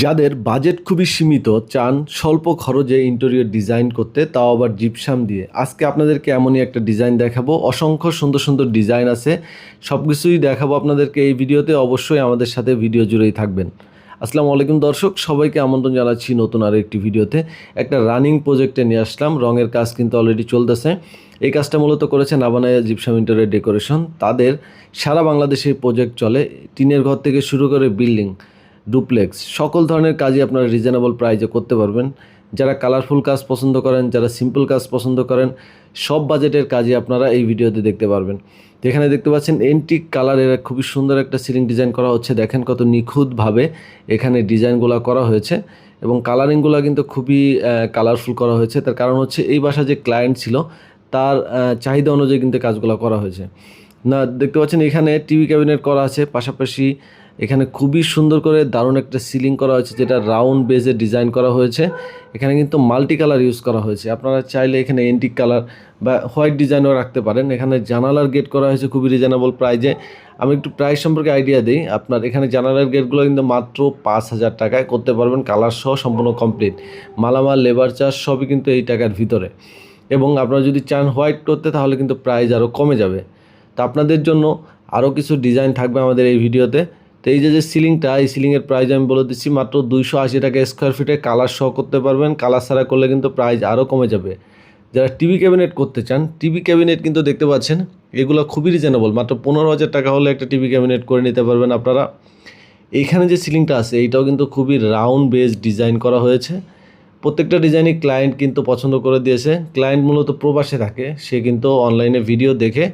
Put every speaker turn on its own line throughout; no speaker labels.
যাদের বাজেট খুবই সীমিত, চান স্বল্প খরচে ইন্টেরিয়র ডিজাইন করতে, তাও আবার জিপসাম দিয়ে। আজকে আপনাদেরকে এমনই একটা ডিজাইন দেখাবো। অসংখ্য সুন্দর সুন্দর ডিজাইন আছে। সব কিছুই দেখাবো আপনাদেরকে এই ভিডিওতে। অবশ্যই আমাদের সাথে ভিডিও জুড়েই থাকবেন। আসসালামু আলাইকুম দর্শক, সবাইকে আমন্ত্রণ জানাচ্ছি নতুন আরও একটি ভিডিওতে। একটা রানিং প্রজেক্টে নিয়ে আসলাম। রঙের কাজ কিন্তু অলরেডি চলতেছে। এই কাজটা মূলত করেছে নাবানায়া জিপসাম ইন্টেরিয়র ডেকোরেশন তাদের সারা বাংলাদেশে প্রজেক্ট চলে। টিনের ঘর থেকে শুরু করে বিল্ডিং ডুপ্লেক্স। সকল ধরনের কাজই আপনারা রিজনেবল প্রাইজে করতে পারবেন। যারা কালারফুল কাজ পছন্দ করেন, যারা সিম্পল কাজ পছন্দ করেন, সব বাজেটের কাজই আপনারা এই ভিডিওতে দেখতে পারবেন। তো এখানে দেখতে পাচ্ছেন এন্টিক কালারের খুবই সুন্দর একটা সিলিং ডিজাইন করা হচ্ছে। দেখেন কত নিখুঁতভাবে এখানে ডিজাইনগুলো করা হয়েছে এবং কালারিংগুলো কিন্তু খুবই কালারফুল করা হয়েছে। তার কারণ হচ্ছে এই বাসা যে ক্লায়েন্ট ছিল, তার চাহিদা অনুযায়ী কিন্তু কাজগুলো করা হয়েছে। না, দেখতে পাচ্ছেন এখানে টিভি ক্যাবিনেট করা আছে। পাশাপাশি এখানে খুবই সুন্দর করে দারুণ একটা সিলিং করা হয়েছে, যেটা রাউন্ড বেজে ডিজাইন করা হয়েছে। এখানে কিন্তু মাল্টি কালার ইউজ করা হয়েছে। আপনারা চাইলে এখানে এন্টিক কালার বা হোয়াইট ডিজাইনও রাখতে পারেন। এখানে জানালার গেট করা হয়েছে খুবই রিজনেবল প্রাইজে আমি একটু প্রাইস সম্পর্কে আইডিয়া দিই। আপনার এখানে জানালার গেটগুলো কিন্তু মাত্র পাঁচ হাজার টাকায় করতে পারবেন। কালার সহ সম্পূর্ণ কমপ্লিট মালামাল লেবার চার্জ সবই কিন্তু এই টাকার ভিতরে। এবং আপনারা যদি চান হোয়াইট করতে, তাহলে কিন্তু প্রাইস আরও কমে যাবে। তো আপনাদের জন্য আরও কিছু ডিজাইন থাকবে আমাদের এই ভিডিওতে তো এই যে যে সিলিংটা, এই সিলিংয়ের প্রাইস আমি বলে দিচ্ছি মাত্র দুইশো আশি টাকা স্কোয়ার ফিটে কালার সহ করতে পারবেন। কালার ছাড়া করলে কিন্তু প্রাইস আরও কমে যাবে। যারা টিভি ক্যাবিনেট করতে চান টিভি ক্যাবিনেট কিন্তু দেখতে পাচ্ছেন, এগুলো খুবই রিজনেবল মাত্র পনেরো হাজার টাকা হলে একটা টিভি ক্যাবিনেট করে নিতে পারবেন আপনারা। এইখানে যে সিলিংটা আছে, এইটাও কিন্তু খুবই রাউন্ড বেস ডিজাইন করা হয়েছে। প্রত্যেকটা ডিজাইনই ক্লায়েন্ট কিন্তু পছন্দ করে দিয়েছে। ক্লায়েন্ট মূলত প্রবাসে থাকে, সে কিন্তু অনলাইনে ভিডিও দেখে,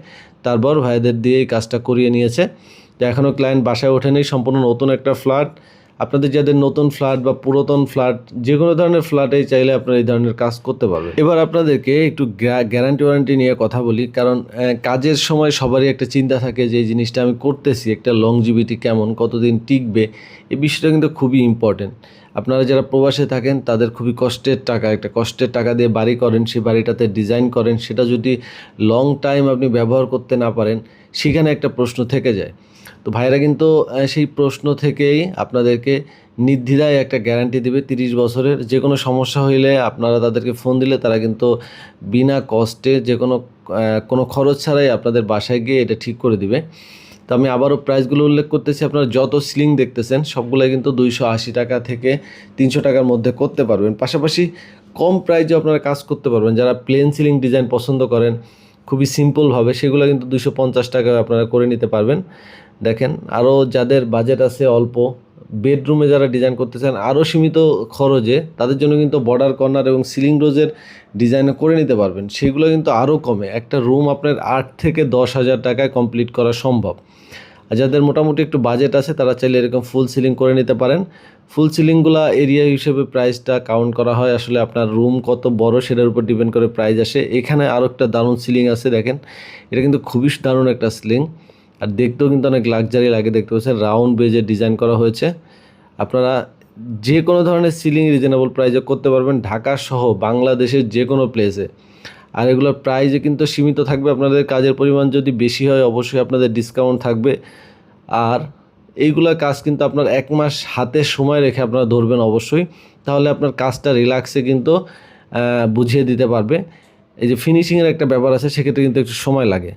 তারপর ভাইদের দিয়ে এই কাজটা করিয়ে নিয়েছে। তো এখনও ক্লায়েন্ট বাসায় ওঠেনি, সম্পূর্ণ নতুন একটা ফ্ল্যাট আপনাদের যাদের নতুন ফ্ল্যাট বা পুরাতন ফ্ল্যাট যে কোনো ধরনের ফ্ল্যাটেই চাইলে আপনারা এই ধরনের কাজ করতে পারবেন। এবার আপনাদেরকে একটু গ্যারান্টি ওয়ারেন্টি নিয়ে কথা বলি, কারণ কাজের সময় সবারই একটা চিন্তা থাকে যে, এই জিনিসটা আমি করতেছি, একটা লংজিবিটি কেমন, কতদিন টিকবে, এই বিষয়টা কিন্তু খুবই ইম্পর্টেন্ট আপনারা যারা প্রবাসে থাকেন, তাদের খুবই কষ্টের টাকা। একটা কষ্টের টাকা দিয়ে বাড়ি করেন সেই বাড়িটাতে ডিজাইন করেন, সেটা যদি লং টাইম আপনি ব্যবহার করতে না পারেন, সেখানে একটা প্রশ্ন থেকে যায়। তো ভাইরা কিন্তু সেই প্রশ্ন থেকেই আপনাদেরকে নির্দ্বিধায় একটা গ্যারান্টি দেবে তিরিশ বছরের। যে কোনো সমস্যা হইলে আপনারা তাদেরকে ফোন দিলে তারা কিন্তু বিনা কষ্টে যে কোনো কোনো খরচ ছাড়াই আপনাদের বাসায় গিয়ে এটা ঠিক করে দিবে। তো আমি আবারও প্রাইসগুলো উল্লেখ করতেছি, আপনারা যত সিলিং দেখতেছেন, সবগুলোই কিন্তু দুইশো আশি টাকা থেকে তিনশো টাকার মধ্যে করতে পারবেন। পাশাপাশি কম প্রাইজে আপনারা কাজ করতে পারবেন। যারা প্লেন সিলিং ডিজাইন পছন্দ করেন, খুবই সিম্পলভাবে সেগুলো কিন্তু দুশো পঞ্চাশ টাকা আপনারা করে নিতে পারবেন। দেখেন, আরও যাদের বাজেট আছে অল্প বেডরুমে যারা ডিজাইন করতে চান আরও সীমিত খরচে তাদের জন্য কিন্তু বর্ডার কর্নার এবং সিলিং রোজের ডিজাইন করে নিতে পারবেন। সেগুলো কিন্তু আরও কমে। একটা রুম আপনার আট থেকে দশ হাজার টাকায় কমপ্লিট করা সম্ভব। আর যাদের মোটামুটি একটু বাজেট আছে, তারা চাইলে এরকম ফুল সিলিং করে নিতে পারেন। ফুল সিলিংগুলো এরিয়া হিসেবে প্রাইসটা কাউন্ট করা হয়। আসলে আপনার রুম কত বড় সেটার উপর ডিপেন্ড করে প্রাইস আসে। এখানে আরও একটা দারুণ সিলিং আছে, দেখেন। এটা কিন্তু খুবই দারুণ একটা সিলিং আর দেখতেও কিন্তু অনেক লাক্সারি লাগে, দেখতে পাচ্ছেন? রাউন্ড বেজে ডিজাইন করা হয়েছে। আপনারা যে কোনো ধরনের সিলিং রিজনেবল প্রাইজে করতে পারবেন, ঢাকা সহ বাংলাদেশের যে কোনো প্লেসে আর এগুলোর প্রাইজে কিন্তু সীমিত থাকবে, আপনাদের কাজের পরিমাণ যদি বেশি হয়, অবশ্যই আপনাদের ডিসকাউন্ট থাকবে। আর এইগুলোর কাজ কিন্তু আপনার এক মাস হাতে সময় রেখে আপনারা ধরবেন অবশ্যই। তাহলে আপনার কাজটা রিল্যাক্সে কিন্তু বুঝিয়ে দিতে পারবে। এই যে ফিনিশিংয়ের একটা ব্যাপার আছে, সেক্ষেত্রে কিন্তু একটু সময় লাগে।